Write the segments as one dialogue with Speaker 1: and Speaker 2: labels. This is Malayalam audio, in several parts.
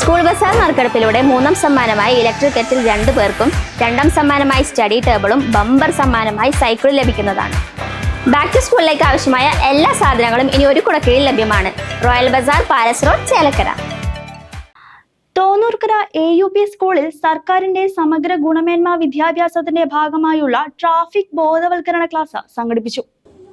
Speaker 1: സ്കൂൾ ബസാർ നറുക്കെടുപ്പിലൂടെ മൂന്നാം സമ്മാനമായി ഇലക്ട്രിക് കെറ്റിൽ രണ്ടു പേർക്കും രണ്ടാം സമ്മാനമായി സ്റ്റഡി ടേബിളും ബമ്പർ സമ്മാനമായി സൈക്കിളും ലഭിക്കുന്നതാണ്. ബാക്ക് ടു സ്കൂളിലേക്ക് ആവശ്യമായ എല്ലാ സാധനങ്ങളും ഇനി ഒരു കുടക്കീഴിൽ ലഭ്യമാണ്. Royal bazaar palace road Chelakkara.
Speaker 2: Thonnurkara A U P സ്കൂളിൽ സർക്കാരിന്റെ സമഗ്ര ഗുണമേന്മ വിദ്യാഭ്യാസത്തിന്റെ ഭാഗമായുള്ള ട്രാഫിക് ബോധവൽക്കരണ ക്ലാസ് സംഘടിപ്പിച്ചു.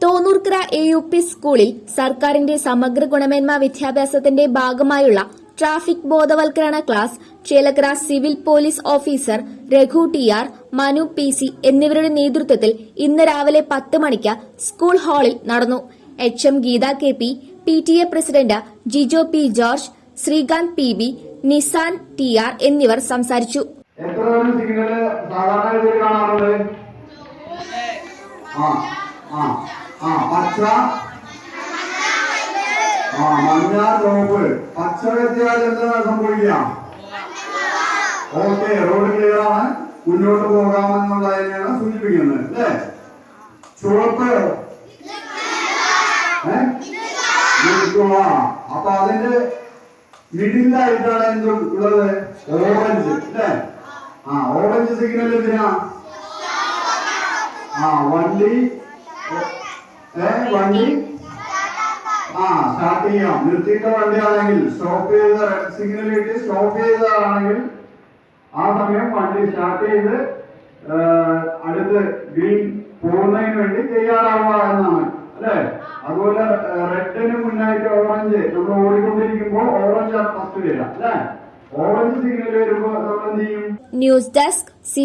Speaker 3: തോന്നൂർക്കര എ യു പി സ്കൂളിൽ സർക്കാരിന്റെ സമഗ്ര ഗുണമേന്മ വിദ്യാഭ്യാസത്തിന്റെ ഭാഗമായുള്ള ട്രാഫിക് ബോധവൽക്കരണ class Chelakkara civil police officer Raghu T R Manu P C എന്നിവരുടെ നേതൃത്വത്തിൽ ഇന്ന് രാവിലെ പത്ത് മണിക്ക് സ്കൂൾ ഹാളിൽ നടന്നു. H M Geetha K P P T A president Jijo P George Srikanth P B Nisan T R എന്നിവർ സംസാരിച്ചു.
Speaker 4: ആ ആ ആ പച്ച ആ മഞ്ഞാർ ചുവപ്പ് പച്ച വ്യത്യാസം എന്താണ് സംഭവിക്കുക? ഓക്കെ റോഡ് ക്ലിയർ ആണ്. മുന്നോട്ട് പോകാമെന്നുള്ളതിനെയാണ് സൂചിപ്പിക്കുന്നത് അല്ലേ? ചുവപ്പ്. അപ്പൊ അതിന്റെ മിഡിലായിട്ടാണ് എന്ത് ഉള്ളത്? ഓറഞ്ച് അല്ലേ? ആ ഓറഞ്ച് സിഗ്നൽ എന്തിനാ? ആ വണ്ടി ഏ വണ്ടി ആ സ്റ്റാർട്ട് ചെയ്യാം. നിർത്തിയിട്ട വണ്ടിയാണെങ്കിൽ സ്റ്റോപ്പ് ചെയ്ത റെഡ് സിഗ്നൽ കിട്ടി. സ്റ്റോപ്പ് ചെയ്തതാണെങ്കിൽ ആ സമയം വണ്ടി സ്റ്റാർട്ട് ചെയ്ത് അടുത്ത് ഗ്രീൻ പോകുന്നതിന് വേണ്ടി തയ്യാറാവുക എന്നാണ്. അല്ലേ? അതുപോലെ റെഡിന് മുന്നായിട്ട് ഓറഞ്ച് നമ്മൾ ഓടിക്കൊണ്ടിരിക്കുമ്പോൾ ഓറഞ്ച് ഫസ്റ്റ് വരിക. അല്ലേ? ഓറഞ്ച് സിഗ്നൽ വരുമ്പോൾ നമ്മൾ എന്ത് ചെയ്യും?
Speaker 3: News desk C